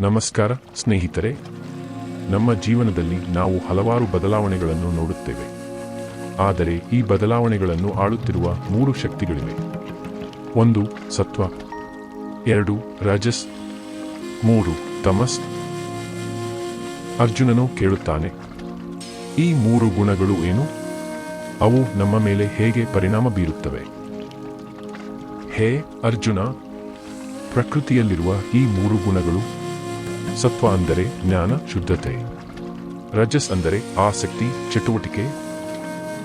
ನಮಸ್ಕಾರ, ಸ್ನೇಹಿತರೆ. ನಮ್ಮ ಜೀವನದಲ್ಲಿ ನಾವು ಹಲವಾರು ಬದಲಾವಣೆಗಳನ್ನು ನೋಡುತ್ತೇವೆ. ಆದರೆ ಈ ಬದಲಾವಣೆಗಳನ್ನು ಆಳುತ್ತಿರುವ ಮೂರು ಶಕ್ತಿಗಳಿವೆ. ಒಂದು, ಸತ್ವ. ಎರಡು, ರಜಸ್. ಮೂರು, ತಮಸ್. ಅರ್ಜುನನು ಕೇಳುತ್ತಾನೆ, ಈ ಮೂರು ಗುಣಗಳು ಏನು? ಅವು ನಮ್ಮ ಮೇಲೆ ಹೇಗೆ ಪರಿಣಾಮ ಬೀರುತ್ತವೆ? ಹೇ ಅರ್ಜುನ, ಪ್ರಕೃತಿಯಲ್ಲಿರುವ ಈ ಮೂರು ಗುಣಗಳು ಸತ್ವ ಅಂದರೆ ಜ್ಞಾನ, ಶುದ್ಧತೆ. ರಜಸ್ ಅಂದರೆ ಆಸಕ್ತಿ, ಚಟುವಟಿಕೆ.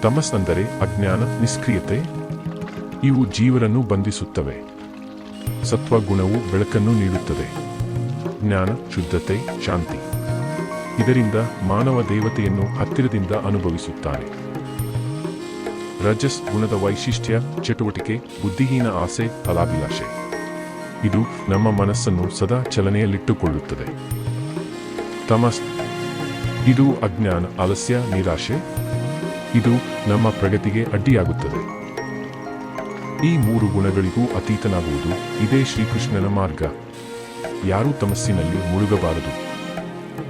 ತಮಸ್ ಅಂದರೆ ಅಜ್ಞಾನ, ನಿಷ್ಕ್ರಿಯತೆ. ಇವು ಜೀವರನ್ನು ಬಂಧಿಸುತ್ತವೆ. ಸತ್ವಗುಣವು ಬೆಳಕನ್ನು ನೀಡುತ್ತದೆ. ಜ್ಞಾನ, ಶುದ್ಧತೆ, ಶಾಂತಿ. ಇದರಿಂದ ಮಾನವ ದೇವತೆಯನ್ನು ಹತ್ತಿರದಿಂದ ಅನುಭವಿಸುತ್ತಾರೆ ರಜಸ್ ಗುಣದ ವೈಶಿಷ್ಟ್ಯ, ಚಟುವಟಿಕೆ, ಬುದ್ಧಿಹೀನ ಆಸೆ, ಫಲಾಭಿಲಾಷೆ. ಇದು ನಮ್ಮ ಮನಸ್ಸನ್ನು ಸದಾ ಚಲನೆಯಲ್ಲಿಟ್ಟುಕೊಳ್ಳುತ್ತದೆ. ತಮಸ್, ಇದು ಅಜ್ಞಾನ, ಆಲಸ್ಯ, ನಿರಾಶೆ. ಇದು ನಮ್ಮ ಪ್ರಗತಿಗೆ ಅಡ್ಡಿಯಾಗುತ್ತದೆ. ಈ ಮೂರು ಗುಣಗಳಿಗೂ ಅತೀತನಾಗುವುದು ಇದೇ ಶ್ರೀಕೃಷ್ಣನ ಮಾರ್ಗ. ಯಾರೂ ತಮಸ್ಸಿನಲ್ಲಿ ಮುಳುಗಬಾರದು.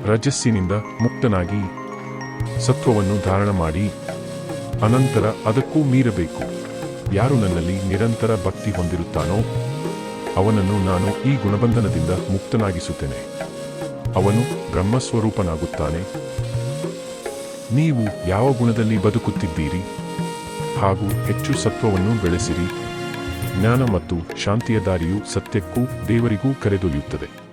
ರಜಸ್ಸಿನಿಂದ ಮುಕ್ತನಾಗಿ ಸತ್ವವನ್ನು ಧಾರಣ ಮಾಡಿ ಅನಂತರ ಅದಕ್ಕೂ ಮೀರಬೇಕು. ಯಾರು ನನ್ನಲ್ಲಿ ನಿರಂತರ ಭಕ್ತಿ ಹೊಂದಿರುತ್ತಾನೋ ಅವನನ್ನು ನಾನು ಈ ಗುಣಬಂಧನದಿಂದ ಮುಕ್ತನಾಗಿಸುತ್ತೇನೆ. ಅವನು ಬ್ರಹ್ಮಸ್ವರೂಪನಾಗುತ್ತಾನೆ. ನೀವು ಯಾವ ಗುಣದಲ್ಲಿ ಬದುಕುತ್ತಿದ್ದೀರಿ? ಹಾಗೂ ಹೆಚ್ಚು ಸತ್ವವನ್ನು ಬೆಳೆಸಿರಿ. ಜ್ಞಾನ ಮತ್ತು ಶಾಂತಿಯ ದಾರಿಯು ಸತ್ಯಕ್ಕೂ ದೇವರಿಗೂ ಕರೆದೊಯ್ಯುತ್ತದೆ.